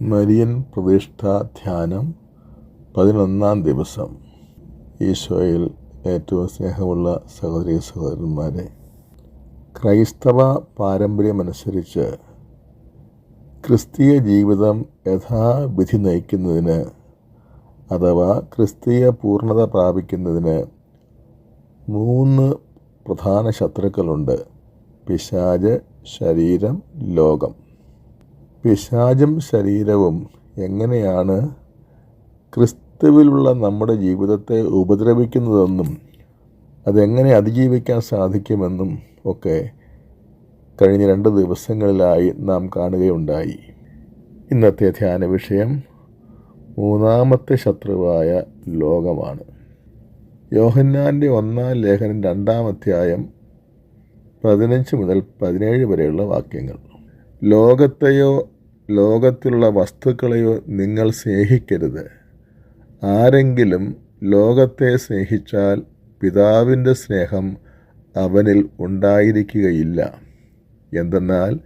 Marian പ്രതിഷ്ഠാ ധ്യാനം പതിനൊന്നാം ദിവസം. ഈശോയിൽ ഏറ്റവും സ്നേഹമുള്ള സഹോദരി സഹോദരന്മാരെ ക്രൈസ്തവ പാരമ്പര്യമനുസരിച്ച് ക്രിസ്തീയ ജീവിതം യഥാവിധി നയിക്കുന്നതിന് അഥവാ ക്രിസ്തീയ പൂർണത പ്രാപിക്കുന്നതിന് മൂന്ന് പ്രധാന ശത്രുക്കളുണ്ട്. പിശാജ് ശരീരം ലോകം. പിശാചും ശരീരവും എങ്ങനെയാണ് ക്രിസ്തുവിലുള്ള നമ്മുടെ ജീവിതത്തെ ഉപദ്രവിക്കുന്നതെന്നും അതെങ്ങനെ അതിജീവിക്കാൻ സാധിക്കുമെന്നും ഒക്കെ കഴിഞ്ഞ രണ്ട് ദിവസങ്ങളിലായി നാം കാണുകയുണ്ടായി. ഇന്നത്തെ ധ്യാന വിഷയം മൂന്നാമത്തെ ശത്രുവായ ലോകമാണ്. യോഹന്നാന്റെ ഒന്നാം ലേഖനം രണ്ടാം അധ്യായം പതിനഞ്ച് മുതൽ പതിനേഴ് വരെയുള്ള വാക്യങ്ങൾ. ലോകത്തെയോ ലോകത്തിലുള്ള വസ്തുക്കളെയോ നിങ്ങൾ സ്നേഹിക്കരുത്. ആരെങ്കിലും ലോകത്തെ സ്നേഹിച്ചാൽ പിതാവിന്റെ സ്നേഹം അവനിൽ ഉണ്ടായിരിക്കുകയില്ല. എന്തെന്നാൽ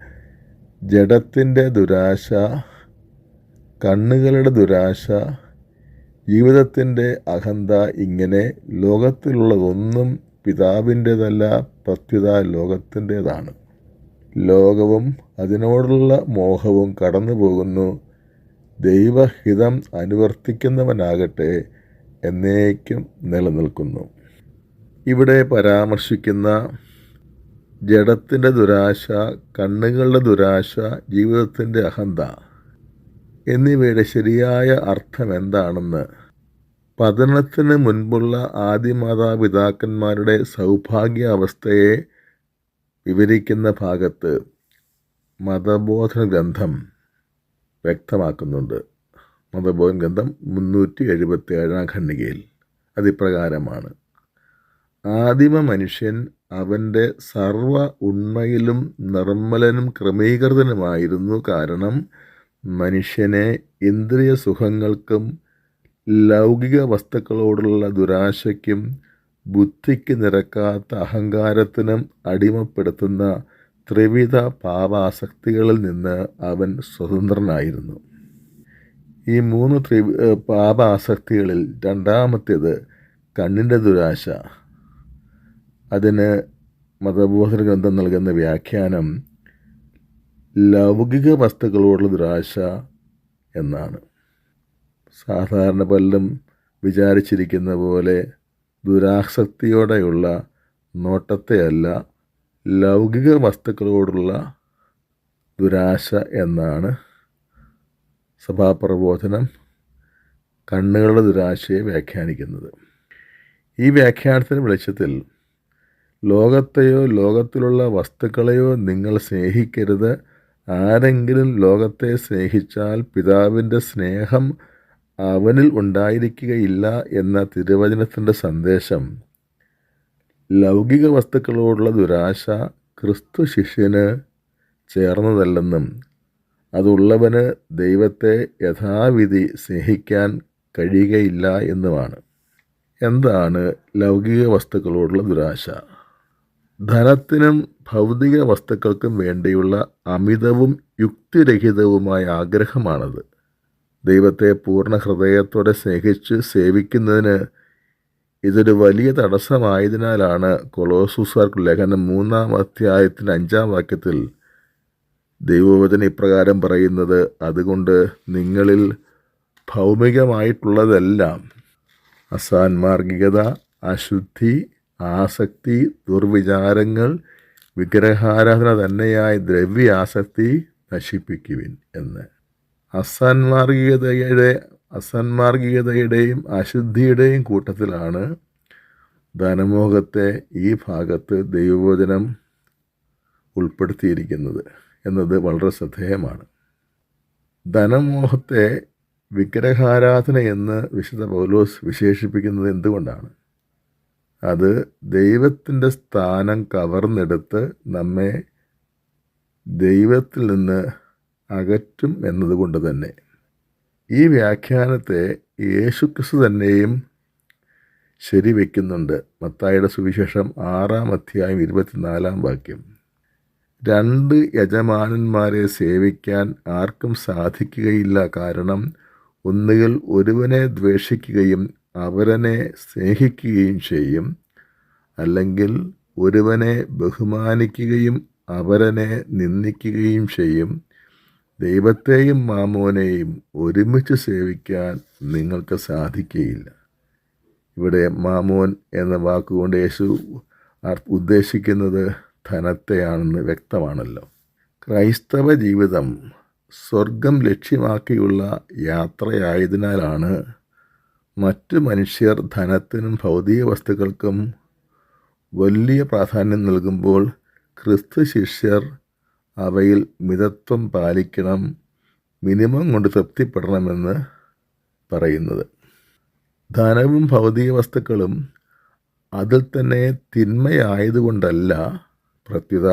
ജഡത്തിന്റെ ദുരാശ കണ്ണുകളുടെ ദുരാശ ജീവിതത്തിന്റെ അഹന്ത ഇങ്ങനെ ലോകത്തിലുള്ളതൊന്നും പിതാവിന്റെതല്ല പ്രത്യുത ലോകത്തിന്റേതാണ്. ലോകവും അതിനോടുള്ള മോഹവും കടന്നു പോകുന്നു. ദൈവഹിതം അനുവർത്തിക്കുന്നവനാകട്ടെ എന്നേക്കും നിലനിൽക്കുന്നു. ഇവിടെ പരാമർശിക്കുന്ന ജഡത്തിന്റെ ദുരാശ കണ്ണുകളുടെ ദുരാശ ജീവിതത്തിന്റെ അഹന്ത എന്നിവയുടെ ശരിയായ അർത്ഥം എന്താണെന്ന് പതനത്തിന് മുൻപുള്ള ആദിമാതാപിതാക്കന്മാരുടെ സൗഭാഗ്യാവസ്ഥയെ വിവരിക്കുന്ന ഭാഗത്ത് മതബോധന ഗ്രന്ഥം വ്യക്തമാക്കുന്നുണ്ട്. മതബോധന ഗ്രന്ഥം മുന്നൂറ്റി എഴുപത്തി ഏഴാം ഖണ്ഡികയിൽ അതിപ്രകാരമാണ്. ആദിമ മനുഷ്യൻ അവന്റെ സർവ ഉണ്മയിലും നിർമ്മലനും ക്രമീകൃതനുമായിരുന്നു കാരണം മനുഷ്യനെ ഇന്ദ്രിയ സുഖങ്ങൾക്കും ലൗകിക വസ്തുക്കളോടുള്ള ദുരാശയ്ക്കും ബുദ്ധിക്ക് നിരക്കാത്ത അഹങ്കാരത്തിനും അടിമപ്പെടുത്തുന്ന ത്രിവിധ പാപാസക്തികളിൽ നിന്ന് അവൻ സ്വതന്ത്രനായിരുന്നു. ഈ മൂന്ന് ത്രി പാപാസക്തികളിൽ രണ്ടാമത്തേത് കണ്ണിന്റെ ദുരാശ. അതിന് മതബോധന ഗ്രന്ഥം നൽകുന്ന വ്യാഖ്യാനം ലൗകിക വസ്തുക്കളോടുള്ള ദുരാശ എന്നാണ്. സാധാരണ പലരും വിചാരിച്ചിരിക്കുന്ന പോലെ ദുരാസക്തിയോടെയുള്ള നോട്ടത്തെയല്ല ലൗകിക വസ്തുക്കളോടുള്ള ദുരാശ എന്നാണ് സഭാപ്രബോധനം കണ്ണുകളുടെ ദുരാശയെ വ്യാഖ്യാനിക്കുന്നത്. ഈ വ്യാഖ്യാനത്തിന് വെളിച്ചത്തിൽ ലോകത്തെയോ ലോകത്തിലുള്ള വസ്തുക്കളെയോ നിങ്ങൾ സ്നേഹിക്കരുത്. ആരെങ്കിലും ലോകത്തെ സ്നേഹിച്ചാൽ പിതാവിന്റെ സ്നേഹം അവനിൽ ഉണ്ടായിരിക്കുകയില്ല എന്ന തിരുവചനത്തിന്റെ സന്ദേശം ലൗകിക വസ്തുക്കളോടുള്ള ദുരാശ ക്രിസ്തു ശിഷ്യന് ചേർന്നതല്ലെന്നും അതുള്ളവന് ദൈവത്തെ യഥാവിധി സ്നേഹിക്കാൻ കഴിയുകയില്ല എന്നുമാണ്. എന്താണ് ലൗകിക വസ്തുക്കളോടുള്ള ദുരാശ? ധനത്തിനും ഭൗതിക വസ്തുക്കൾക്കും വേണ്ടിയുള്ള അമിതവും യുക്തിരഹിതവുമായ ആഗ്രഹമാണത്. ദൈവത്തെ പൂർണ ഹൃദയത്തോടെ സ്നേഹിച്ച് സേവിക്കുന്നതിന് ഇതൊരു വലിയ തടസ്സമായതിനാലാണ് കൊളോസുസാർക്ക് ലേഖനം മൂന്നാം അധ്യായത്തിന്റെ അഞ്ചാം വാക്യത്തിൽ ദൈവവചന ഇപ്രകാരം പറയുന്നത് അതുകൊണ്ട് നിങ്ങളിൽ ഭൗമികമായിട്ടുള്ളതെല്ലാം അസാൻമാർഗികത അശുദ്ധി ആസക്തി ദുർവിചാരങ്ങൾ വിഗ്രഹാരാധന തന്നെയായ ദ്രവ്യ ആസക്തി നശിപ്പിക്കുവിൻ എന്ന്. അസാൻമാർഗികതയുടെ അസന്മാർഗികതയുടെയും അശുദ്ധിയുടെയും കൂട്ടത്തിലാണ് ധനമോഹത്തെ ഈ ഭാഗത്ത് ദൈവവചനം ഉൾപ്പെടുത്തിയിരിക്കുന്നത് എന്നത് വളരെ ശ്രദ്ധേയമാണ്. ധനമോഹത്തെ വിഗ്രഹാരാധന എന്ന് വിശുദ്ധ പൗലോസ് വിശേഷിപ്പിക്കുന്നത് എന്തുകൊണ്ടാണ്? അത് ദൈവത്തിന്റെ സ്ഥാനം കവർന്നെടുത്ത് നമ്മെ ദൈവത്തിൽ നിന്ന് അകറ്റും എന്നതുകൊണ്ട് തന്നെ. ഈ വ്യാഖ്യാനത്തെ യേശുക്രിസ്തു തന്നെയും ശരിവെക്കുന്നുണ്ട്. മത്തായുടെ സുവിശേഷം ആറാം അധ്യായം ഇരുപത്തിനാലാം വാക്യം. രണ്ട് യജമാനന്മാരെ സേവിക്കാൻ ആർക്കും സാധിക്കുകയില്ല. കാരണം ഒന്നുകിൽ ഒരുവനെ ദ്വേഷിക്കുകയും അവരനെ സ്നേഹിക്കുകയും ചെയ്യും. അല്ലെങ്കിൽ ഒരുവനെ ബഹുമാനിക്കുകയും അവരനെ നിന്ദിക്കുകയും ചെയ്യും. ദൈവത്തെയും മാമോനെയും ഒരുമിച്ച് സേവിക്കാൻ നിങ്ങൾക്ക് സാധിക്കുകയില്ല ഇവിടെ മാമോൻ എന്ന വാക്കുകൊണ്ട് യേശു ഉദ്ദേശിക്കുന്നത് ധനത്തെയാണെന്ന് വ്യക്തമാണല്ലോ. ക്രൈസ്തവ ജീവിതം സ്വർഗം ലക്ഷ്യമാക്കിയുള്ള യാത്രയായതിനാലാണ് മറ്റു മനുഷ്യർ ധനത്തിനും ഭൗതിക വസ്തുക്കൾക്കും വലിയ പ്രാധാന്യം നൽകുമ്പോൾ ക്രിസ്തു ശിഷ്യർ അവയിൽ മിതത്വം പാലിക്കണം മിനിമം കൊണ്ട് തൃപ്തിപ്പെടണമെന്ന് പറയുന്നത്. ധനവും ഭൗതിക വസ്തുക്കളും അതിൽ തന്നെ തിന്മയായതുകൊണ്ടല്ല പ്രത്യുത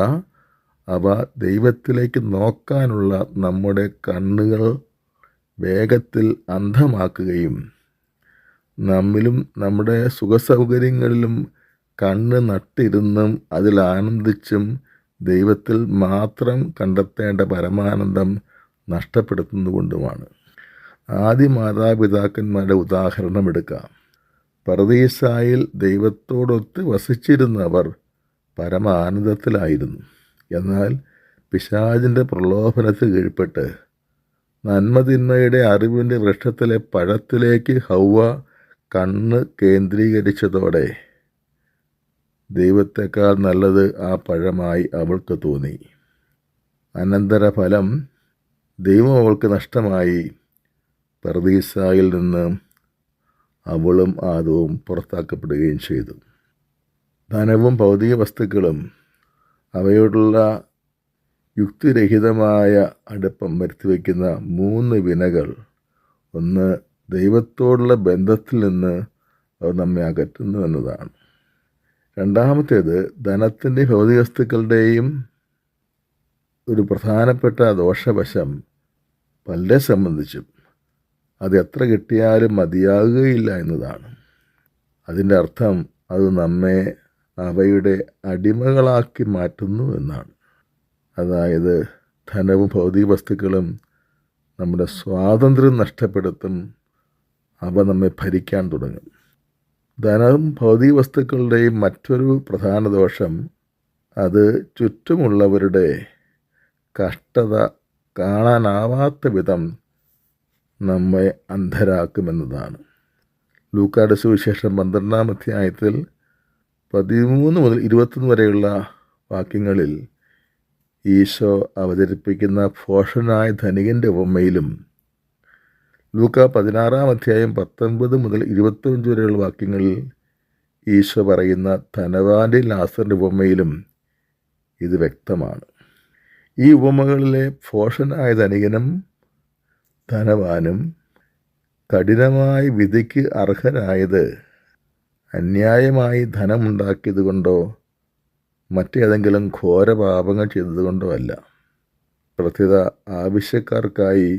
അവ ദൈവത്തിലേക്ക് നോക്കാനുള്ള നമ്മുടെ കണ്ണുകൾ വേഗത്തിൽ അന്ധമാക്കുകയും നമ്മിലും നമ്മുടെ സുഖസൗകര്യങ്ങളിലും കണ്ണ് നട്ടിരുന്നും അതിൽ ആനന്ദിച്ചും ദൈവത്തിൽ മാത്രം കണ്ടെത്തേണ്ട പരമാനന്ദം നഷ്ടപ്പെടുത്തുന്നതുകൊണ്ടുമാണ്. ആദ്യ മാതാപിതാക്കന്മാരുടെ ഉദാഹരണം എടുക്കാം. പറദീസായിൽ ദൈവത്തോടൊത്ത് വസിച്ചിരുന്നവർ പരമാനന്ദത്തിലായിരുന്നു. എന്നാൽ പിശാചിന്റെ പ്രലോഭനത്തിൽ കീഴ്പ്പെട്ട് നന്മതിന്മയുടെ അറിവിന്റെ വൃക്ഷത്തിലെ പഴത്തിലേക്ക് ഹൗവ കണ്ണ് കേന്ദ്രീകരിച്ചതോടെ ദൈവത്തെക്കാൾ നല്ലത് ആ പഴമായി അവൾക്ക് തോന്നി. അനന്തരഫലം ദൈവം അവൾക്ക് നഷ്ടമായി. പർദീസായിൽ നിന്ന് അവളും ആദവും പുറത്താക്കപ്പെടുകയും ചെയ്തു. ധനവും ഭൗതിക വസ്തുക്കളും അവയോടുള്ള യുക്തിരഹിതമായ അടുപ്പം വരുത്തിവെക്കുന്ന മൂന്ന് വിനകൾ. ഒന്ന് ദൈവത്തോടുള്ള ബന്ധത്തിൽ നിന്ന് അവർ നമ്മെ അകറ്റുന്നു എന്നതാണ്. രണ്ടാമത്തേത് ധനത്തിന്റെ ഭൗതിക വസ്തുക്കളുടെയും ഒരു പ്രധാനപ്പെട്ട ദോഷവശം പലരെ സംബന്ധിച്ചും. അത് എത്ര കിട്ടിയാലും മതിയാകുകയില്ല എന്നതാണ്. അതിന്റെ അർത്ഥം അത് നമ്മെ അവയുടെ അടിമകളാക്കി മാറ്റുന്നു എന്നാണ്. അതായത് ധനവും ഭൗതിക വസ്തുക്കളും നമ്മുടെ സ്വാതന്ത്ര്യം നഷ്ടപ്പെടുത്തും അവ നമ്മെ ഭരിക്കാൻ തുടങ്ങും. ധനവും ഭൗതിക വസ്തുക്കളുടെയും മറ്റൊരു പ്രധാന ദോഷം അത് ചുറ്റുമുള്ളവരുടെ കഷ്ടത കാണാനാവാത്ത വിധം നമ്മെ അന്ധരാക്കുമെന്നതാണ്. ലൂക്കാട് സുവിശേഷം പന്ത്രണ്ടാം അധ്യായത്തിൽ പതിമൂന്ന് മുതൽ ഇരുപത്തൊന്ന് വരെയുള്ള വാക്യങ്ങളിൽ ഈശോ അവതരിപ്പിക്കുന്ന ഭോഷനായ ധനികന്റെ ഉപമയിലും ലൂക്ക പതിനാറാം അധ്യായം പത്തൊൻപത് മുതൽ ഇരുപത്തഞ്ച് വരെയുള്ള വാക്യങ്ങളിൽ ഈശോ പറയുന്ന ധനവാന്റെ ലാസറിന്റെ ഉപമയിലും ഇത് വ്യക്തമാണ്. ഈ ഉപമകളിലെ ഭോഷനായ ധനികനും ധനവാനും കഠിനമായ വിധിക്ക് അർഹരായത് അന്യായമായി ധനമുണ്ടാക്കിയത് കൊണ്ടോ മറ്റേതെങ്കിലും ഘോരപാപങ്ങൾ ചെയ്തതുകൊണ്ടോ അല്ല. പ്രത്യേക ആവശ്യക്കാർക്കായി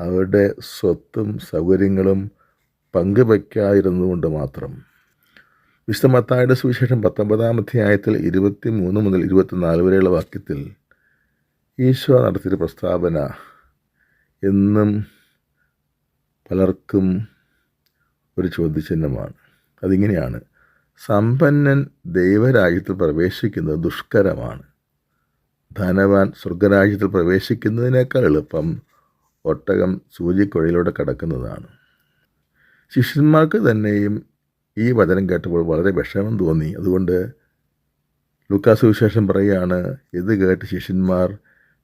അവരുടെ സ്വത്തും സൗകര്യങ്ങളും പങ്കുവയ്ക്കാതിരുന്നുകൊണ്ട് മാത്രം. വിശ്വമത്തായുടെ സുവിശേഷം പത്തൊമ്പതാം അധ്യായത്തിൽ ഇരുപത്തി മൂന്ന് മുതൽ ഇരുപത്തിനാല് വരെയുള്ള വാക്യത്തിൽ ഈശോ നടത്തിയ പ്രസ്താവന. എന്നും പലർക്കും ഒരു ചോദ്യചിഹ്നമാണ്. അതിങ്ങനെയാണ്. സമ്പന്നൻ ദൈവരാജ്യത്തിൽ പ്രവേശിക്കുന്നത് ദുഷ്കരമാണ്. ധനവാൻ സ്വർഗരാജ്യത്തിൽ പ്രവേശിക്കുന്നതിനേക്കാൾ എളുപ്പം ഒട്ടകം സൂചിക്കുഴയിലൂടെ കടക്കുന്നതാണ്. ശിഷ്യന്മാർക്ക് തന്നെയും ഈ വചനം കേട്ടപ്പോൾ വളരെ വിഷമം തോന്നി. അതുകൊണ്ട് ലുക്കാസ് വിശേഷം പറയുകയാണ് ഇത് കേട്ട് ശിഷ്യന്മാർ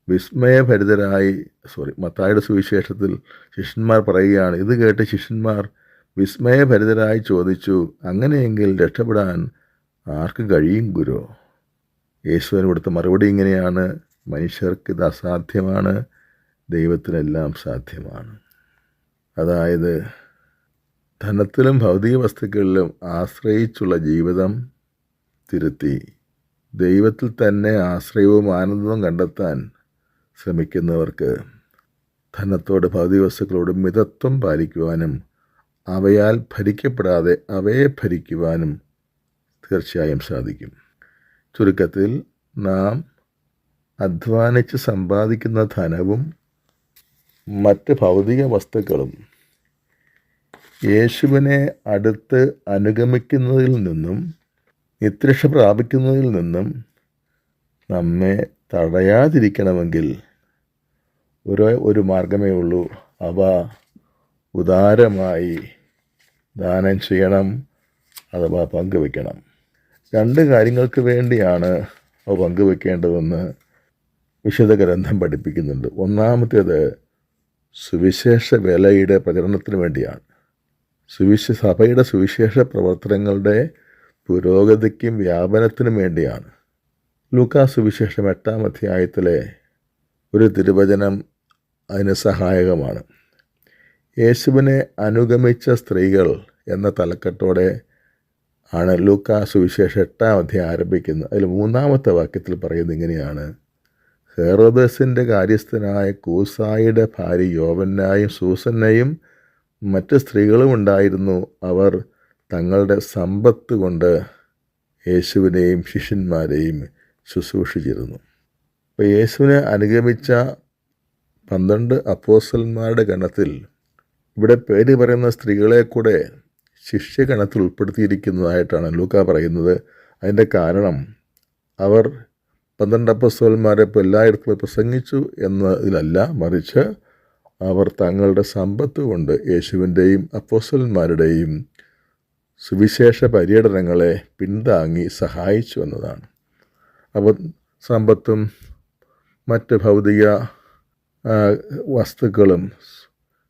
വിസ്മയഭരിതരായി സോറി മത്തായുടെ സുവിശേഷത്തിൽ ശിഷ്യന്മാർ പറയുകയാണ് ഇത് കേട്ട് ശിഷ്യന്മാർ വിസ്മയഭരിതരായി ചോദിച്ചു അങ്ങനെയെങ്കിൽ രക്ഷപ്പെടാൻ ആർക്ക് കഴിയും ഗുരു? യേശുവിന് കൊടുത്ത മറുപടി ഇങ്ങനെയാണ് മനുഷ്യർക്ക് ഇത് അസാധ്യമാണ്. ദൈവത്തിനെല്ലാം സാധ്യമാണ്. അതായത് ധനത്തിലും ഭൗതിക വസ്തുക്കളിലും ആശ്രയിച്ചുള്ള ജീവിതം തിരുത്തി ദൈവത്തിൽ തന്നെ ആശ്രയവും ആനന്ദവും കണ്ടെത്താൻ ശ്രമിക്കുന്നവർക്ക് ധനത്തോട് ഭൗതിക വസ്തുക്കളോട് മിതത്വം പാലിക്കുവാനും അവയാൽ ഭരിക്കപ്പെടാതെ അവയെ ഭരിക്കുവാനും തീർച്ചയായും സാധിക്കും. ചുരുക്കത്തിൽ നാം അധ്വാനിച്ച് സമ്പാദിക്കുന്ന ധനവും മറ്റ് ഭൗതിക വസ്തുക്കളും യേശുവിനെ അടുത്ത് അനുഗമിക്കുന്നതിൽ നിന്നും നിത്യരക്ഷ പ്രാപിക്കുന്നതിൽ നിന്നും നമ്മെ തടയാതിരിക്കണമെങ്കിൽ ഒരു ഒരു മാർഗമേ ഉള്ളൂ. അവ ഉദാരമായി ദാനം ചെയ്യണം അഥവാ പങ്കുവെക്കണം രണ്ട് കാര്യങ്ങൾക്ക് വേണ്ടിയാണ് അവ പങ്കുവെക്കേണ്ടതെന്ന് വിശുദ്ധ ഗ്രന്ഥം പഠിപ്പിക്കുന്നുണ്ട്. ഒന്നാമത്തേത് സുവിശേഷ വേലയുടെ പ്രചരണത്തിന് വേണ്ടിയാണ്. സുവിശ സഭയുടെ സുവിശേഷ പ്രവർത്തനങ്ങളുടെ പുരോഗതിക്കും വ്യാപനത്തിനും വേണ്ടിയാണ്. ലൂക്കാ സുവിശേഷം എട്ടാം അധ്യായത്തിലെ ഒരു തിരുവചനം അതിന് സഹായകമാണ്. യേശുവിനെ അനുഗമിച്ച സ്ത്രീകൾ എന്ന തലക്കെട്ടോടെ ആണ് ലൂക്കാ സുവിശേഷം എട്ടാം അധ്യായം ആരംഭിക്കുന്നത്. അതിൽ മൂന്നാമത്തെ വാക്യത്തിൽ പറയുന്നത് ഇങ്ങനെയാണ്. ഹെറോദസിന്റെ കാര്യസ്ഥനായ കൂസായിയുടെ ഭാര്യ യോവന്നായും സൂസന്നയും മറ്റ് സ്ത്രീകളും ഉണ്ടായിരുന്നു. അവർ തങ്ങളുടെ സമ്പത്ത് കൊണ്ട് യേശുവിനെയും ശിഷ്യന്മാരെയും ശുശ്രൂഷിച്ചിരുന്നു. അപ്പോൾ യേശുവിനെ അനുഗമിച്ച പന്ത്രണ്ട് അപ്പോസന്മാരുടെ ഗണത്തിൽ ഇവിടെ പേര് പറയുന്ന സ്ത്രീകളെ കൂടെ ശിഷ്യഗണത്തിൽ ഉൾപ്പെടുത്തിയിരിക്കുന്നതായിട്ടാണ് ലൂക്ക പറയുന്നത്. അതിന്റെ കാരണം അവർ പന്ത്രണ്ട് അപ്പസ്തോന്മാരെ ഇപ്പോൾ എല്ലായിടത്തും പ്രസംഗിച്ചു എന്നതിലല്ല മറിച്ച് അവർ തങ്ങളുടെ സമ്പത്ത് കൊണ്ട് യേശുവിന്റെയും അപ്പോസ്റ്റന്മാരുടെയും സുവിശേഷ പര്യടനങ്ങളെ പിന്താങ്ങി സഹായിച്ചു എന്നതാണ്. അപ്പോൾ സമ്പത്തും മറ്റ് ഭൗതിക വസ്തുക്കളും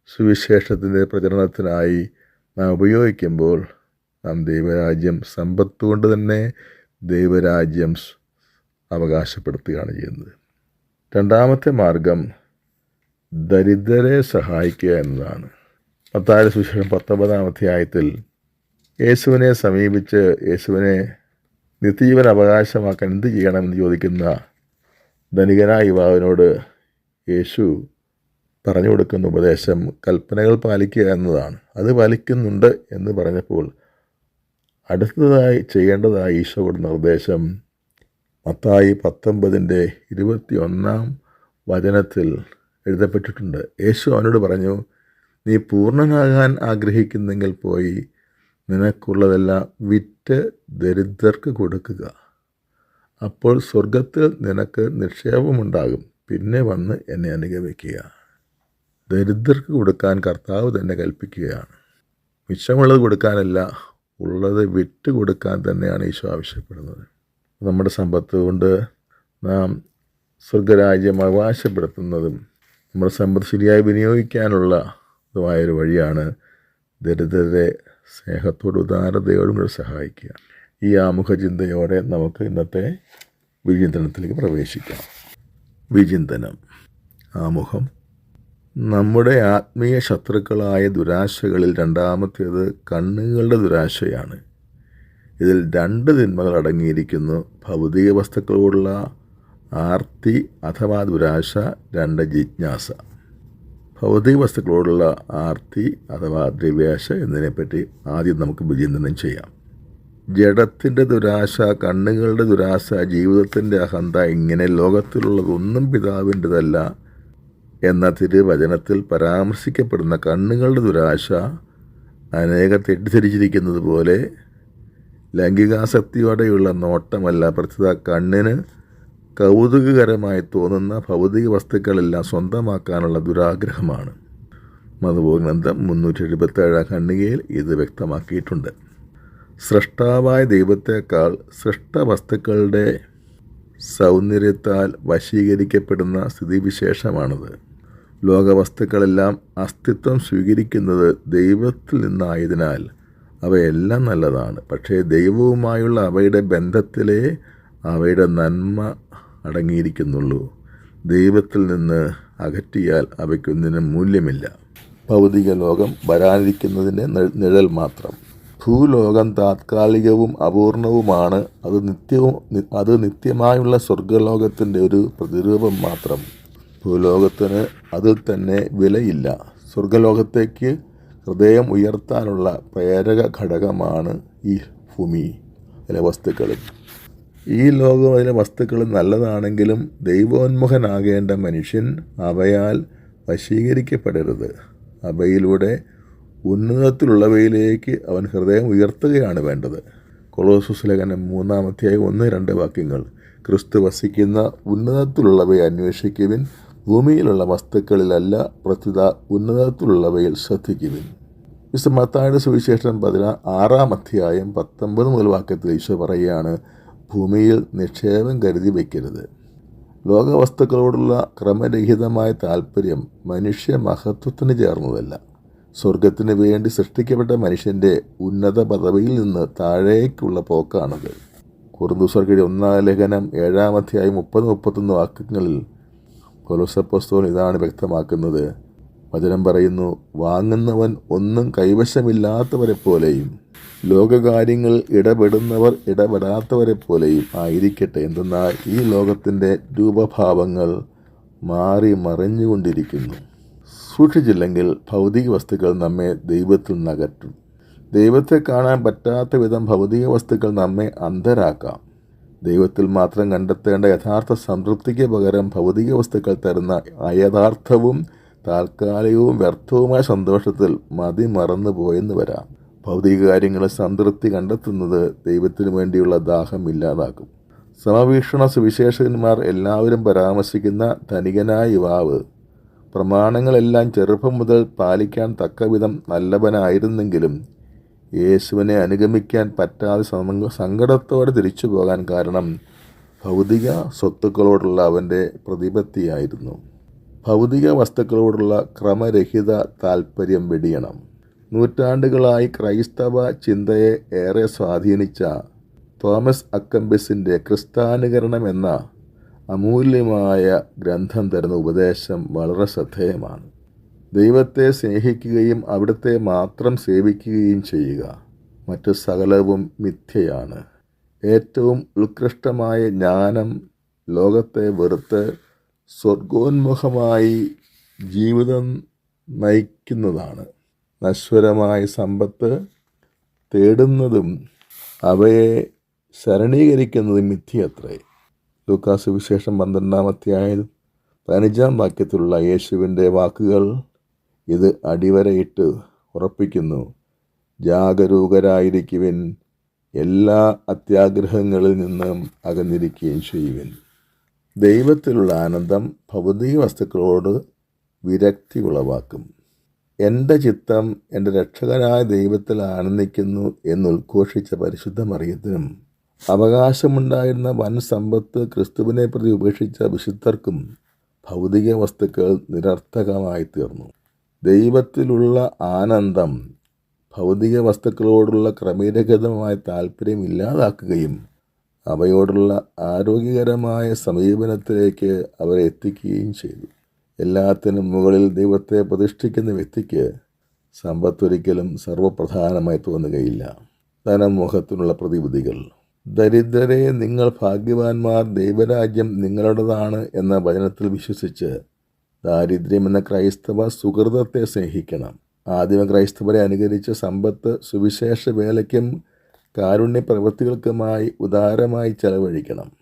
സുവിശേഷത്തിന്റെ പ്രചരണത്തിനായി നാം ഉപയോഗിക്കുമ്പോൾ നാം ദൈവരാജ്യം സമ്പത്ത് കൊണ്ട് തന്നെ ദൈവരാജ്യം അവകാശപ്പെടുത്തുകയാണ് ചെയ്യുന്നത്. രണ്ടാമത്തെ മാർഗം ദരിദ്രരെ സഹായിക്കുക എന്നതാണ്. പത്തായ സുശേഷം പത്തൊമ്പതാം അധ്യായത്തിൽ യേശുവിനെ സമീപിച്ച് യേശുവിനെ നിത്യജീവൻ അവകാശമാക്കാൻ എന്ത് ചെയ്യണമെന്ന് ചോദിക്കുന്ന ധനികനായ യുവാവിനോട് യേശു പറഞ്ഞു കൊടുക്കുന്ന ഉപദേശം കൽപ്പനകൾ പാലിക്കുക എന്നതാണ്. അത് പാലിക്കുന്നുണ്ട് എന്ന് പറഞ്ഞപ്പോൾ അടുത്തതായി ചെയ്യേണ്ടതായി ഈശോ കൊടുത്ത നിർദ്ദേശം മത്തായി പത്തൊമ്പതിന്റെ ഇരുപത്തി ഒന്നാം വചനത്തിൽ എഴുതപ്പെട്ടിട്ടുണ്ട്. യേശു അവനോട് പറഞ്ഞു നീ പൂർണനാകാൻ ആഗ്രഹിക്കുന്നെങ്കിൽ പോയി നിനക്കുള്ളതെല്ലാം വിറ്റ് ദരിദ്രർക്ക് കൊടുക്കുക. അപ്പോൾ സ്വർഗത്തിൽ നിനക്ക് നിക്ഷേപമുണ്ടാകും. പിന്നെ വന്ന് എന്നെ അനുഗമിക്കുക. ദരിദ്രർക്ക് കൊടുക്കാൻ കർത്താവ് തന്നെ കൽപ്പിക്കുകയാണ്. മിച്ചമുള്ളത് കൊടുക്കാനല്ല ഉള്ളത് വിറ്റ് കൊടുക്കാൻ തന്നെയാണ് ഈശോ ആവശ്യപ്പെടുന്നത്. നമ്മുടെ സമ്പത്ത് കൊണ്ട് നാം സ്വർഗരാജ്യം അവകാശപ്പെടുത്തുന്നതും നമ്മുടെ സമ്പത്ത് ശരിയായി വിനിയോഗിക്കാനുള്ള ഇതുമായൊരു വഴിയാണ് ദരിദ്രരെ സ്നേഹത്തോടും ഉദാരതയോടും കൂടെ സഹായിക്കുക. ഈ ആമുഖ ചിന്തയോടെ നമുക്ക് ഇന്നത്തെ വിചിന്തനത്തിലേക്ക് പ്രവേശിക്കാം. വിചിന്തനം. ആമുഖം. നമ്മുടെ ആത്മീയ ശത്രുക്കളായ ദുരാശകളിൽ രണ്ടാമത്തേത് കണ്ണുകളുടെ ദുരാശയാണ്. ഇതിൽ രണ്ട് തിന്മകൾ അടങ്ങിയിരിക്കുന്നു. ഭൗതിക വസ്തുക്കളോടുള്ള ആർത്തി അഥവാ ദുരാശ രണ്ട് ജിജ്ഞാസ. ഭൗതിക വസ്തുക്കളോടുള്ള ആർത്തി അഥവാ ദ്രവ്യാശ എന്നതിനെപ്പറ്റി ആദ്യം നമുക്ക് വിചിന്തനം ചെയ്യാം. ജഡത്തിന്റെ ദുരാശ കണ്ണുകളുടെ ദുരാശ ജീവിതത്തിന്റെ അഹന്ത ഇങ്ങനെ ലോകത്തിലുള്ളതൊന്നും പിതാവിന്റെതല്ല എന്ന തിരുവചനത്തിൽ പരാമർശിക്കപ്പെടുന്ന കണ്ണുകളുടെ ദുരാശ അനേകർ തെറ്റിദ്ധരിച്ചിരിക്കുന്നത് പോലെ ലൈംഗികാസക്തിയോടെയുള്ള നോട്ടമല്ല. പ്രസ്തുത കണ്ണിന് കൗതുകകരമായി തോന്നുന്ന ഭൗതിക വസ്തുക്കളെല്ലാം സ്വന്തമാക്കാനുള്ള ദുരാഗ്രഹമാണ്. മതബോധനന്തം മുന്നൂറ്റി എഴുപത്തേഴാം ഖണ്ഡികയിൽ ഇത് വ്യക്തമാക്കിയിട്ടുണ്ട്. സൃഷ്ടാവായ ദൈവത്തേക്കാൾ സൃഷ്ടവസ്തുക്കളുടെ സൗന്ദര്യത്താൽ വശീകരിക്കപ്പെടുന്ന സ്ഥിതിവിശേഷമാണത്. ലോകവസ്തുക്കളെല്ലാം അസ്തിത്വം സ്വീകരിക്കുന്നത് ദൈവത്തിൽ നിന്നായതിനാൽ അവയെല്ലാം നല്ലതാണ്. പക്ഷേ ദൈവവുമായുള്ള അവയുടെ ബന്ധത്തിലേ അവയുടെ നന്മ അടങ്ങിയിരിക്കുന്നുള്ളൂ. ദൈവത്തിൽ നിന്ന് അകറ്റിയാൽ അവയ്ക്കൊന്നിനും മൂല്യമില്ല. ഭൗതിക ലോകം വരാനിരിക്കുന്നതിന്റെ നിഴൽ മാത്രം. ഭൂലോകം താത്കാലികവും അപൂർണവുമാണ്. അത് നിത്യവും അത് നിത്യമായുള്ള സ്വർഗലോകത്തിന്റെ ഒരു പ്രതിരൂപം മാത്രം. ഭൂലോകത്തിന് അതിൽ തന്നെ വിലയില്ല. സ്വർഗലോകത്തേക്ക് ഹൃദയം ഉയർത്താനുള്ള പ്രേരക ഘടകമാണ് ഈ ഭൂമി അതിലെ വസ്തുക്കൾ. ഈ ലോകം അതിലെ വസ്തുക്കൾ നല്ലതാണെങ്കിലും ദൈവോന്മുഖനാകേണ്ട മനുഷ്യൻ അവയാൽ വശീകരിക്കപ്പെടരുത്. അവയിലൂടെ ഉന്നതത്തിലുള്ളവയിലേക്ക് അവൻ ഹൃദയം ഉയർത്തുകയാണ് വേണ്ടത്. കൊളോസസ് ലേഖനം മൂന്നാമധ്യായം ഒന്ന് രണ്ട് വാക്യങ്ങൾ. ക്രിസ്തു വസിക്കുന്ന ഉന്നതത്തിലുള്ളവയെ അന്വേഷിക്കുവിൻ ഭൂമിയിലുള്ള വസ്തുക്കളിലല്ല പ്രത്യുത ഉന്നതത്തിലുള്ളവയിൽ ശ്രദ്ധിക്കുവിൻ. മിസ്റ്റർ മത്തായുടെ സുവിശേഷം പതിനാ ആറാം അധ്യായം പത്തൊമ്പത് മുതൽ വാക്യത്തിൽ ഈശോ പറയുകയാണ് ഭൂമിയിൽ നിക്ഷേപം കരുതി വയ്ക്കരുത് ലോകവസ്തുക്കളോടുള്ള ക്രമരഹിതമായ താല്പര്യം മനുഷ്യ മഹത്വത്തിന് ചേർന്നതല്ല. സ്വർഗത്തിന് വേണ്ടി സൃഷ്ടിക്കപ്പെട്ട മനുഷ്യന്റെ ഉന്നത പദവിയിൽ നിന്ന് താഴേക്കുള്ള പോക്കാണത്. കുറുന്തുസ്വർഗയുടെ ഒന്നാം ലേഖനം ഏഴാം അധ്യായം മുപ്പത് മുപ്പത്തൊന്ന് വാക്യങ്ങളിൽ കൊലോസപ്പോസ്തോൻ ഇതാണ് വ്യക്തമാക്കുന്നത്. വചനം പറയുന്നു വാങ്ങുന്നവൻ ഒന്നും കൈവശമില്ലാത്തവരെ പോലെയും ലോകകാര്യങ്ങൾ ഇടപെടുന്നവർ ഇടപെടാത്തവരെ പോലെയും ആയിരിക്കട്ടെ. എന്തെന്നാൽ ഈ ലോകത്തിന്റെ രൂപഭാവങ്ങൾ മാറി മറിഞ്ഞുകൊണ്ടിരിക്കുന്നു. സൂക്ഷിച്ചില്ലെങ്കിൽ ഭൗതിക വസ്തുക്കൾ നമ്മെ ദൈവത്തിൽ നിന്നകറ്റും ദൈവത്തെ കാണാൻ പറ്റാത്ത വിധം ഭൗതിക വസ്തുക്കൾ നമ്മെ അന്ധരാക്കാം. ദൈവത്തിൽ മാത്രം കണ്ടെത്തേണ്ട യഥാർത്ഥ സംതൃപ്തിക്ക് പകരം ഭൗതിക വസ്തുക്കൾ തരുന്ന അയഥാർത്ഥവും താൽക്കാലികവും വ്യർത്ഥവുമായ സന്തോഷത്തിൽ മതി മറന്നു പോയെന്ന് വരാം. ഭൗതിക കാര്യങ്ങളിൽ സംതൃപ്തി കണ്ടെത്തുന്നത് ദൈവത്തിനു വേണ്ടിയുള്ള ദാഹം ഇല്ലാതാക്കും. സമവീക്ഷണ സുവിശേഷകന്മാർ എല്ലാവരും പരാമർശിക്കുന്ന ധനികനായ യുവാവ് പ്രമാണങ്ങളെല്ലാം ചെറുപ്പം മുതൽ പാലിക്കാൻ തക്കവിധം നല്ലവനായിരുന്നെങ്കിലും യേശുവിനെ അനുഗമിക്കാൻ പറ്റാതെ സങ്കടത്തോടെ തിരിച്ചു പോകാൻ കാരണം ഭൗതിക സ്വത്തുക്കളോടുള്ള അവന്റെ പ്രതിപത്തിയായിരുന്നു. ഭൗതിക വസ്തുക്കളോടുള്ള ക്രമരഹിത താൽപ്പര്യം വെടിയണം. നൂറ്റാണ്ടുകളായി ക്രൈസ്തവ ചിന്തയെ ഏറെ സ്വാധീനിച്ച തോമസ് അക്കമ്പസിന്റെ ക്രിസ്താനുകരണം എന്ന അമൂല്യമായ ഗ്രന്ഥം തരുന്ന ഉപദേശം വളരെ ശ്രദ്ധേയമാണ്. ദൈവത്തെ സ്നേഹിക്കുകയും അവിടുത്തെ മാത്രം സേവിക്കുകയും ചെയ്യുക. മറ്റു സകലവും മിഥ്യയാണ്. ഏറ്റവും ഉത്കൃഷ്ടമായ ജ്ഞാനം ലോകത്തെ വെറുത്ത് സ്വർഗോന്മുഖമായി ജീവിതം നയിക്കുന്നതാണ്. നശ്വരമായ സമ്പത്ത് തേടുന്നതും അവയെ ശരണീകരിക്കുന്നതും മിഥ്യത്രേ ലൂക്കാസ് വിശേഷം പന്ത്രണ്ടാം അധ്യായം പതിനഞ്ചാം വാക്യത്തിലുള്ള യേശുവിന്റെ വാക്കുകൾ ഇത് അടിവരയിട്ട് ഉറപ്പിക്കുന്നു. ജാഗരൂകരായിരിക്കുവിൻ. എല്ലാ അത്യാഗ്രഹങ്ങളിൽ നിന്നും അകന്നിരിക്കുകയും ചെയ്യുവിൻ. ദൈവത്തിലുള്ള ആനന്ദം ഭൗതിക വസ്തുക്കളോട് വിരക്തി ഉളവാക്കും. എന്റെ ചിത്തം എന്റെ രക്ഷകനായ ദൈവത്തിൽ ആനന്ദിക്കുന്നു എന്നുദ്ഘോഷിച്ച പരിശുദ്ധ മറിയത്തിനും അവകാശമുണ്ടായിരുന്ന വൻ സമ്പത്ത് ക്രിസ്തുവിനെ പ്രതി ഉപേക്ഷിച്ച വിശുദ്ധർക്കും ഭൗതിക വസ്തുക്കൾ നിരർത്ഥകമായി തീർന്നു ദൈവത്തിലുള്ള ആനന്ദം ഭൗതിക വസ്തുക്കളോടുള്ള ക്രമീരഹിതമായ താല്പര്യം ഇല്ലാതാക്കുകയും അവയോടുള്ള ആരോഗ്യകരമായ സമീപനത്തിലേക്ക് അവരെ എത്തിക്കുകയും ചെയ്തു. എല്ലാത്തിനും മുകളിൽ ദൈവത്തെ പ്രതിഷ്ഠിക്കുന്ന വ്യക്തിക്ക് സമ്പത്തൊരിക്കലും സർവപ്രധാനമായി തോന്നുകയില്ല. ധനമോഹത്തിനുള്ള പ്രതിവിധികൾ. ദരിദ്രരെ നിങ്ങൾ ഭാഗ്യവാന്മാർ ദൈവരാജ്യം നിങ്ങളുടേതാണ് എന്ന വചനത്തിൽ വിശ്വസിച്ച് ദാരിദ്ര്യം എന്ന ക്രൈസ്തവ സുഹൃതത്തെ സ്നേഹിക്കണം. ആദിമ ക്രൈസ്തവരെ അനുകരിച്ച സമ്പത്ത് സുവിശേഷ വേലയ്ക്കും കാരുണ്യ പ്രവൃത്തികൾക്കുമായി ഉദാരമായി ചെലവഴിക്കണം.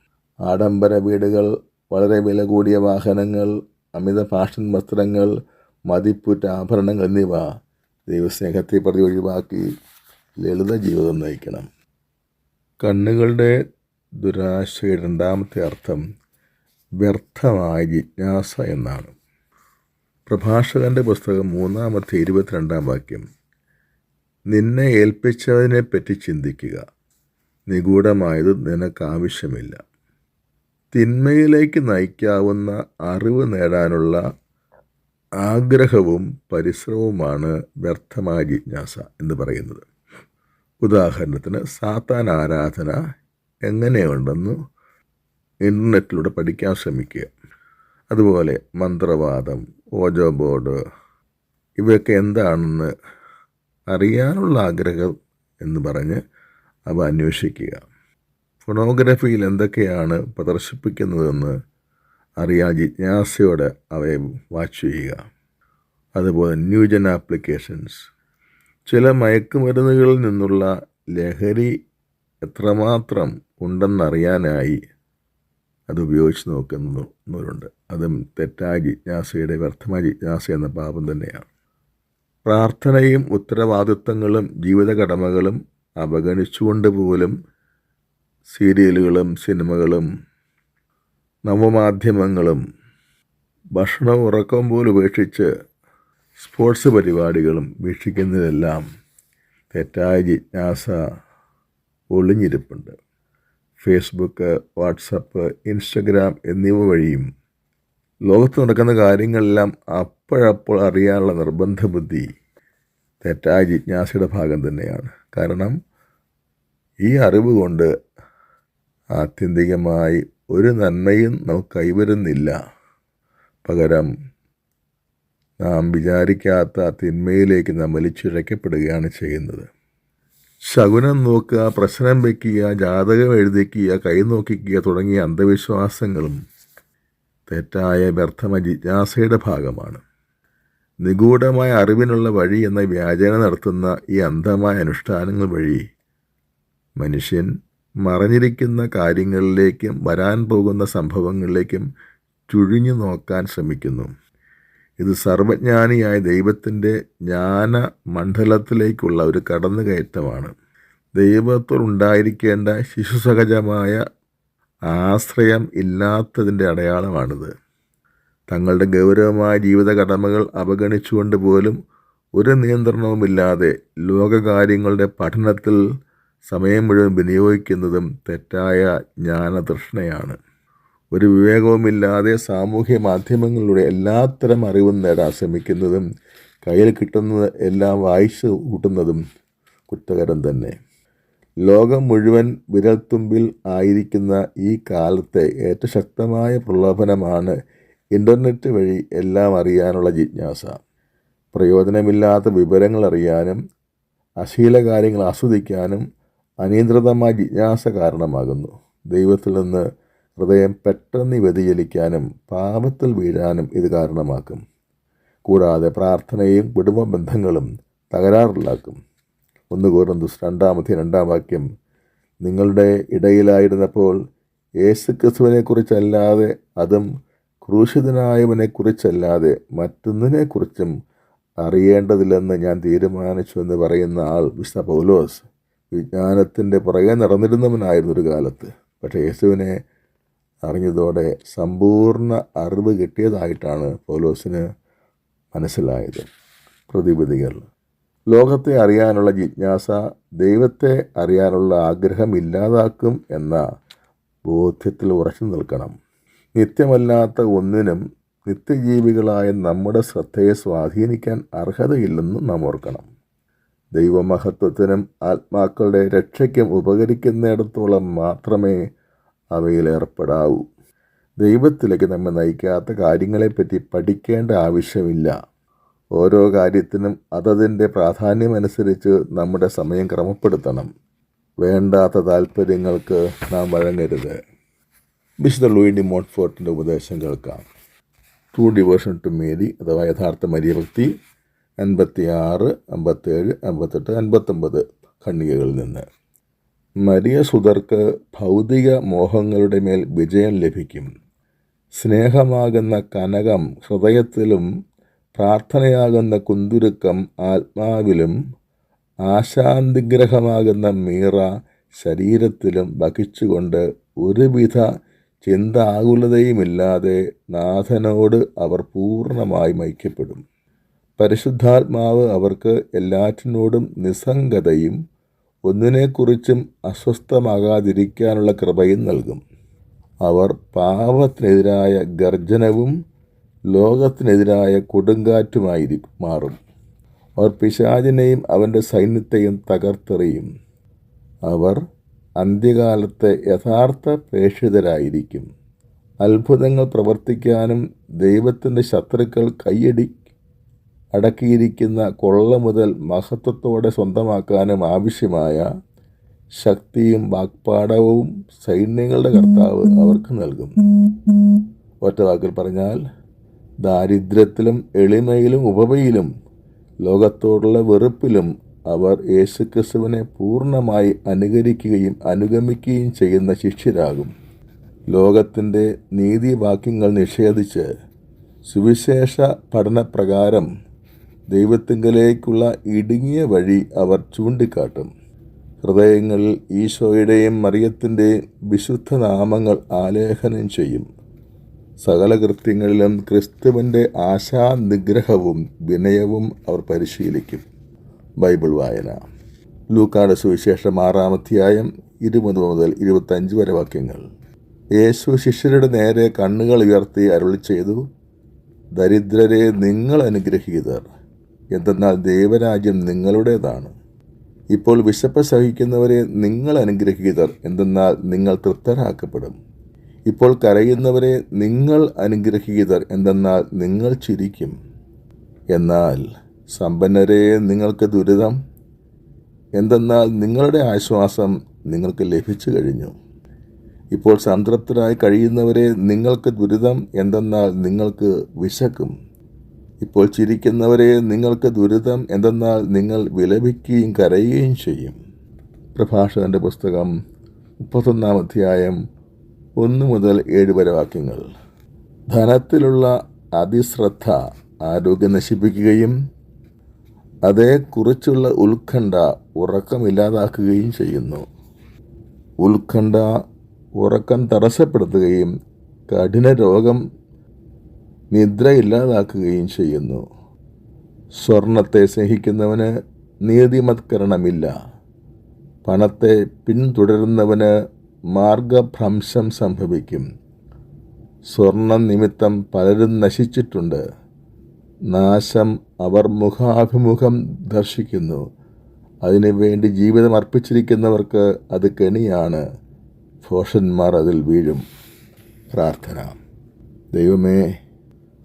ആഡംബര വീടുകൾ വളരെ വില കൂടിയ വാഹനങ്ങൾ അമിത ഫാഷൻ വസ്ത്രങ്ങൾ മതിപ്പുറ്റ ആഭരണങ്ങൾ എന്നിവ ദൈവസ്നേഹത്തെ പ്രതി ഒഴിവാക്കി ലളിത ജീവിതം നയിക്കണം. കണ്ണുകളുടെ ദുരാശയുടെ രണ്ടാമത്തെ അർത്ഥം വ്യർത്ഥമായ ജിജ്ഞാസ എന്നാണ്. പ്രഭാഷകന്റെ പുസ്തകം മൂന്നാമത്തെ ഇരുപത്തിരണ്ടാം വാക്യം. നിന്നെ ഏൽപ്പിച്ചതിനെപ്പറ്റി ചിന്തിക്കുക. നിഗൂഢമായത് നിനക്കാവശ്യമില്ല. തിന്മയിലേക്ക് നയിക്കാവുന്ന അറിവ് നേടാനുള്ള ആഗ്രഹവും പരിശ്രമവുമാണ് വ്യർത്ഥമായ ജിജ്ഞാസ എന്ന് പറയുന്നത്. ഉദാഹരണത്തിന് സാത്താൻ ആരാധന എങ്ങനെയുണ്ടെന്ന് ഇന്റർനെറ്റിലൂടെ പഠിക്കാൻ ശ്രമിക്കുക. അതുപോലെ മന്ത്രവാദം ഓജോ ബോർഡ്. ഇവയൊക്കെ എന്താണെന്ന് അറിയാനുള്ള ആഗ്രഹം എന്ന് പറഞ്ഞ് അവ അന്വേഷിക്കുക. ഫോണോഗ്രഫിയിൽ എന്തൊക്കെയാണ് പ്രദർശിപ്പിക്കുന്നതെന്ന് അറിയാൻ ജിജ്ഞാസയോടെ അവയെ വാച്ച് ചെയ്യുക. അതുപോലെ ന്യൂജൻ ആപ്ലിക്കേഷൻസ്. ചില മയക്കുമരുന്നുകളിൽ നിന്നുള്ള ലഹരി എത്രമാത്രം ഉണ്ടെന്നറിയാനായി അത് ഉപയോഗിച്ച് നോക്കുന്നവരുണ്ട് അതും തെറ്റായ. ജിജ്ഞാസയുടെ വ്യർത്ഥമായ ജിജ്ഞാസ എന്ന പാപം തന്നെയാണ്. പ്രാർത്ഥനയും ഉത്തരവാദിത്വങ്ങളും ജീവിത കടമകളും അവഗണിച്ചുകൊണ്ട് പോലും സീരിയലുകളും സിനിമകളും നവമാധ്യമങ്ങളും ഭക്ഷണവും ഉറക്കം പോലും ഉപേക്ഷിച്ച് സ്പോർട്സ് പരിപാടികളും വീക്ഷിക്കുന്നതെല്ലാം തെറ്റായ ജിജ്ഞാസ ഒളിഞ്ഞിരിപ്പുണ്ട്. ഫേസ്ബുക്ക് വാട്സപ്പ് ഇൻസ്റ്റഗ്രാം എന്നിവ വഴിയും ലോകത്ത് നടക്കുന്ന കാര്യങ്ങളെല്ലാം അപ്പോഴപ്പോൾ അറിയാനുള്ള നിർബന്ധ ബുദ്ധി തെറ്റായ ജിജ്ഞാസയുടെ ഭാഗം തന്നെയാണ്. കാരണം ഈ അറിവ് കൊണ്ട് ആത്യന്തികമായി ഒരു നന്മയും നമുക്ക് കൈവരുന്നില്ല. പകരം നാം വിചാരിക്കാത്ത തിന്മയിലേക്ക് നാം വലിച്ചിഴക്കപ്പെടുകയാണ് ചെയ്യുന്നത്. ശകുനം നോക്കുക പ്രശ്നം വയ്ക്കുക ജാതകം എഴുതിക്കുക കൈ നോക്കിക്കുക തുടങ്ങിയ അന്ധവിശ്വാസങ്ങളും തെറ്റായ വ്യർത്ഥമ ജിജ്ഞാസയുടെ ഭാഗമാണ്. നിഗൂഢമായ അറിവിനുള്ള വഴി എന്ന വ്യാജന നടത്തുന്ന ഈ അന്ധമായ അനുഷ്ഠാനങ്ങൾ വഴി മനുഷ്യൻ മറഞ്ഞിരിക്കുന്ന കാര്യങ്ങളിലേക്കും വരാൻ പോകുന്ന സംഭവങ്ങളിലേക്കും ചുഴിഞ്ഞു നോക്കാൻ ശ്രമിക്കുന്നു. ഇത് സർവജ്ഞാനിയായ ദൈവത്തിന്റെ ജ്ഞാന മണ്ഡലത്തിലേക്കുള്ള ഒരു കടന്നുകയറ്റമാണ്. ദൈവത്തോടുണ്ടായിരിക്കേണ്ട ശിശുസഹജമായ ആശ്രയം ഇല്ലാത്തതിന്റെ അടയാളമാണിത്. തങ്ങളുടെ ഗൗരവമായ ജീവിത കടമകൾ അവഗണിച്ചുകൊണ്ട് പോലും ഒരു നിയന്ത്രണവുമില്ലാതെ ലോകകാര്യങ്ങളുടെ പഠനത്തിൽ സമയം മുഴുവൻ വിനിയോഗിക്കുന്നതും തെറ്റായ ജ്ഞാനതൃഷ്ണയാണ്. ഒരു വിവേകവുമില്ലാതെ സാമൂഹ്യ മാധ്യമങ്ങളിലൂടെ എല്ലാത്തരം അറിവും നേടാൻ ശ്രമിക്കുന്നതും കയ്യിൽ കിട്ടുന്നത് എല്ലാം വായിച്ചു കൂട്ടുന്നതും കുറ്റകരം തന്നെ. ലോകം മുഴുവൻ വിരൽത്തുമ്പിൽ ആയിരിക്കുന്ന ഈ കാലത്തെ ഏറ്റവും ശക്തമായ പ്രലോഭനമാണ് ഇന്റർനെറ്റ് വഴി എല്ലാം അറിയാനുള്ള ജിജ്ഞാസ. പ്രയോജനമില്ലാത്ത വിവരങ്ങൾ അറിയാനും അശീല കാര്യങ്ങൾ ആസ്വദിക്കാനും അനിയന്ത്രിതമായ ജിജ്ഞാസ കാരണമാകുന്നു. ദൈവത്തിൽ നിന്ന് ഹൃദയം പെട്ടെന്ന് വ്യതിചലിക്കാനും പാപത്തിൽ വീഴാനും ഇത് കാരണമാക്കും. കൂടാതെ പ്രാർത്ഥനയും കുടുംബ ബന്ധങ്ങളും തകരാറിലാക്കും. ഒന്ന് കോരന്തുസ് രണ്ടാമത്തെ രണ്ടാം വാക്യം. നിങ്ങളുടെ ഇടയിലായിരുന്നപ്പോൾ യേശു ക്രിസ്തുവിനെക്കുറിച്ചല്ലാതെ അതും ക്രൂശിതനായവനെക്കുറിച്ചല്ലാതെ മറ്റൊന്നിനെക്കുറിച്ചും അറിയേണ്ടതില്ലെന്ന് ഞാൻ തീരുമാനിച്ചു എന്ന് പറയുന്ന ആൾ വിശുദ്ധ പൗലോസ്. വിജ്ഞാനത്തിന്റെ പുറകെ നടന്നിരുന്നവനായിരുന്നു ഒരു കാലത്ത്. പക്ഷേ യേശുവിനെ അറിഞ്ഞതോടെ സമ്പൂർണ അറിവ് കിട്ടിയതായിട്ടാണ് പൗലോസിന് മനസ്സിലായത്. പ്രതിവിധികൾ. ലോകത്തെ അറിയാനുള്ള ജിജ്ഞാസ ദൈവത്തെ അറിയാനുള്ള ആഗ്രഹം ഇല്ലാതാക്കും എന്ന ബോധ്യത്തിൽ ഉറച്ചു നിൽക്കണം. നിത്യമല്ലാത്ത ഒന്നിനും നിത്യജീവികളായ നമ്മുടെ ശ്രദ്ധയെ സ്വാധീനിക്കാൻ അർഹതയില്ലെന്ന് നാം ഓർക്കണം. ദൈവമഹത്വത്തിനും ആത്മാക്കളുടെ രക്ഷയ്ക്കും ഉപകരിക്കുന്നിടത്തോളം മാത്രമേ അവയിൽ ഏർപ്പെടാവൂ. ദൈവത്തിലേക്ക് നമ്മെ നയിക്കാത്ത കാര്യങ്ങളെപ്പറ്റി പഠിക്കേണ്ട ആവശ്യമില്ല. ഓരോ കാര്യത്തിനും അതതിന്റെ പ്രാധാന്യമനുസരിച്ച് നമ്മുടെ സമയം ക്രമപ്പെടുത്തണം. വേണ്ടാത്ത താല്പര്യങ്ങൾക്ക് നാം വഴങ്ങരുത്. വിശുദ്ധ ലൂയിഡി മോട്ട്ഫോർട്ടിന്റെ ഉപദേശം കേൾക്കാം. ട്രൂ ഡിവോഷൻ ടു മേരി അഥവാ യഥാർത്ഥ മര്യഭക്തി അൻപത്തി ആറ് അമ്പത്തേഴ് അമ്പത്തെട്ട് അൻപത്തൊമ്പത് ഖണ്ഡികകളിൽ നിന്ന്. മരിയ സുതർക്ക് ഭൗതിക മോഹങ്ങളുടെ മേൽ വിജയം ലഭിക്കും. സ്നേഹമാകുന്ന കനകം ഹൃദയത്തിലും പ്രാർത്ഥനയാകുന്ന കുന്തുരുക്കം ആത്മാവിലും ആശാന്തിഗ്രഹമാകുന്ന മീറ ശരീരത്തിലും വഹിച്ചുകൊണ്ട് ഒരുവിധ ചിന്ത ആകുലതയുമില്ലാതെ നാഥനോട് അവർ പൂർണമായി ഐക്യപ്പെടും പരിശുദ്ധാത്മാവ് അവർക്ക് എല്ലാറ്റിനോടും നിസ്സംഗതയും ഒന്നിനെക്കുറിച്ചും അസ്വസ്ഥമാകാതിരിക്കാനുള്ള കൃപയും നൽകും. അവർ പാപത്തിനെതിരായ ഗർജനവും ലോകത്തിനെതിരായ കൊടുങ്കാറ്റുമായി മാറും അവർ പിശാചിനെയും അവന്റെ സൈന്യത്തെയും തകർത്തെറിയും. അവർ അന്ത്യകാലത്തെ യഥാർത്ഥ പ്രേക്ഷിതരായിരിക്കും. അത്ഭുതങ്ങൾ പ്രവർത്തിക്കാനും ദൈവത്തിന്റെ ശത്രുക്കൾ കൈയടി അടക്കിയിരിക്കുന്ന കൊള്ള മുതൽ മഹത്വത്തോടെ സ്വന്തമാക്കാനും ആവശ്യമായ ശക്തിയും വാക്പാടവും സൈന്യങ്ങളുടെ കർത്താവ് അവർക്ക് നൽകും ഒറ്റ വാക്കിൽ പറഞ്ഞാൽ ദാരിദ്ര്യത്തിലും എളിമയിലും ഉപമയിലും ലോകത്തോടുള്ള വെറുപ്പിലും അവർ യേശുക്രിസ്തുവിനെ പൂർണമായി അനുകരിക്കുകയും അനുഗമിക്കുകയും ചെയ്യുന്ന ശിഷ്യരാകും. ലോകത്തിന്റെ നീതിവാക്യങ്ങൾ നിഷേധിച്ച് സുവിശേഷ പഠനപ്രകാരം ദൈവത്തിങ്കലേക്കുള്ള ഇടുങ്ങിയ വഴി അവർ ചൂണ്ടിക്കാട്ടും. ഹൃദയങ്ങളിൽ ഈശോയുടെയും മറിയത്തിന്റെയും വിശുദ്ധ നാമങ്ങൾ ആലേഖനം ചെയ്യും. സകല കൃത്യങ്ങളിലും ക്രിസ്തുവിന്റെ ആശാനിഗ്രഹവും വിനയവും അവർ പരിശീലിക്കും. ബൈബിൾ വായന. ലൂക്കാട് സുവിശേഷം ആറാം അധ്യായം ഇരുപത് മുതൽ ഇരുപത്തഞ്ച് വരെ വാക്യങ്ങൾ. യേശു ശിഷ്യരുടെ നേരെ കണ്ണുകൾ ഉയർത്തി അരുളി ചെയ്തു ദരിദ്രരെ നിങ്ങൾ അനുഗ്രഹീതർ. എന്തെന്നാൽ ദൈവരാജ്യം നിങ്ങളുടേതാണ്. ഇപ്പോൾ വിശപ്പ് സഹിക്കുന്നവരെ നിങ്ങൾ അനുഗ്രഹീതർ എന്തെന്നാൽ നിങ്ങൾ തൃപ്തരാക്കപ്പെടും. ഇപ്പോൾ കരയുന്നവരെ നിങ്ങൾ അനുഗ്രഹീതർ എന്തെന്നാൽ നിങ്ങൾ ചിരിക്കും. എന്നാൽ സമ്പന്നരെ നിങ്ങൾക്ക് ദുരിതം എന്തെന്നാൽ നിങ്ങളുടെ ആശ്വാസം നിങ്ങൾക്ക് ലഭിച്ചു കഴിഞ്ഞു. ഇപ്പോൾ സംതൃപ്തരായി കഴിയുന്നവരെ നിങ്ങൾക്ക് ദുരിതം എന്തെന്നാൽ നിങ്ങൾക്ക് വിശക്കും. ഇപ്പോൾ ചിരിക്കുന്നവരെ നിങ്ങൾക്ക് ദുരിതം എന്തെന്നാൽ നിങ്ങൾ വിലപിക്കുകയും കരയുകയും ചെയ്യും. പ്രഭാഷകന്റെ പുസ്തകം മുപ്പത്തൊന്നാം അധ്യായം ഒന്ന് മുതൽ ഏഴ് വരെ വാക്യങ്ങൾ. ധനത്തിലുള്ള അതിശ്രദ്ധ ആരോഗ്യം നശിപ്പിക്കുകയും അതേക്കുറിച്ചുള്ള ഉത്കണ്ഠ ഉറക്കമില്ലാതാക്കുകയും ചെയ്യുന്നു. ഉത്കണ്ഠ ഉറക്കം തടസ്സപ്പെടുത്തുകയും കഠിന രോഗം നിദ്ര ഇല്ലാതാക്കുകയും ചെയ്യുന്നു. സ്വർണത്തെ സ്നേഹിക്കുന്നവന് നീതിമത്കരണമില്ല. പണത്തെ പിന്തുടരുന്നവന് മാർഗഭ്രംശം സംഭവിക്കും. സ്വർണം നിമിത്തം പലരും നശിച്ചിട്ടുണ്ട്. നാശം അവർ മുഖാഭിമുഖം ദർശിക്കുന്നു. അതിനുവേണ്ടി ജീവിതം അർപ്പിച്ചിരിക്കുന്നവർക്ക് അത് കെണിയാണ്. ഭോഷന്മാർ അതിൽ വീഴും. പ്രാർത്ഥന. ദൈവമേ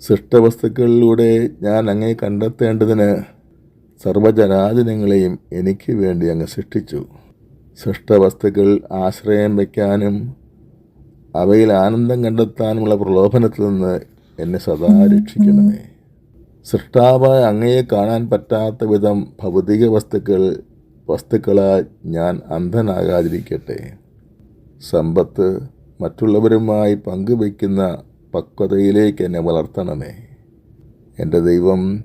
സൃഷ്ടവസ്തുക്കളിലൂടെ ഞാൻ അങ്ങേ കണ്ടെത്തേണ്ടതിന് സർവജനാദിനങ്ങളെയും എനിക്ക് വേണ്ടി അങ്ങ് സൃഷ്ടിച്ചു. സൃഷ്ടവസ്തുക്കൾ ആശ്രയം വയ്ക്കാനും അവയിൽ ആനന്ദം കണ്ടെത്താനുമുള്ള പ്രലോഭനത്തിൽ നിന്ന് എന്നെ സദാ രക്ഷിക്കണമേ. സൃഷ്ടാവായ അങ്ങയെ കാണാൻ പറ്റാത്ത വിധം ഭൗതിക വസ്തുക്കൾ വസ്തുക്കളാൽ ഞാൻ അന്ധനാകാതിരിക്കട്ടെ. സമ്പത്ത് മറ്റുള്ളവരുമായി പങ്കുവയ്ക്കുന്ന പക്വതയിലേക്ക് എന്നെ വളർത്തണമേ. എന്റെ ദൈവം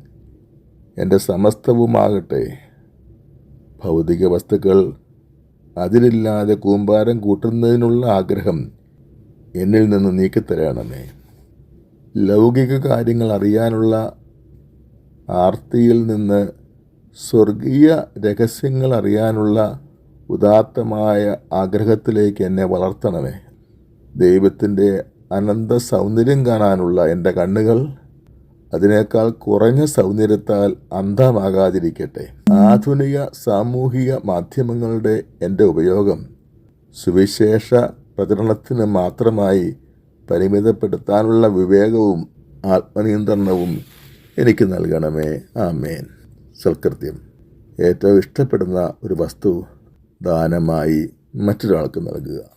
എന്റെ സമസ്തവുമാകട്ടെ. ഭൗതിക വസ്തുക്കൾ അതിലില്ലാതെ കൂമ്പാരം കൂട്ടുന്നതിനുള്ള ആഗ്രഹം എന്നിൽ നിന്ന് നീക്കിത്തരണമേ. ലൗകിക കാര്യങ്ങൾ അറിയാനുള്ള ആർത്തിയിൽ നിന്ന് സ്വർഗീയ രഹസ്യങ്ങൾ അറിയാനുള്ള ഉദാത്തമായ ആഗ്രഹത്തിലേക്ക് എന്നെ വളർത്തണമേ. ദൈവത്തിന്റെ അനന്ത സൗന്ദര്യം കാണാനുള്ള എന്റെ കണ്ണുകൾ അതിനേക്കാൾ കുറഞ്ഞ സൗന്ദര്യത്താൽ അന്ധമാകാതിരിക്കട്ടെ. ആധുനിക സാമൂഹിക മാധ്യമങ്ങളുടെ എന്റെ ഉപയോഗം സുവിശേഷ പ്രചരണത്തിന് മാത്രമായി പരിമിതപ്പെടുത്താനുള്ള വിവേകവും ആത്മനിയന്ത്രണവും എനിക്ക് നൽകണമേ. ആമേൻ. സൽകൃത്യം ഏറ്റവും ഇഷ്ടപ്പെടുന്ന ഒരു വസ്തു ദാനമായി മറ്റൊരാൾക്ക് നൽകുക.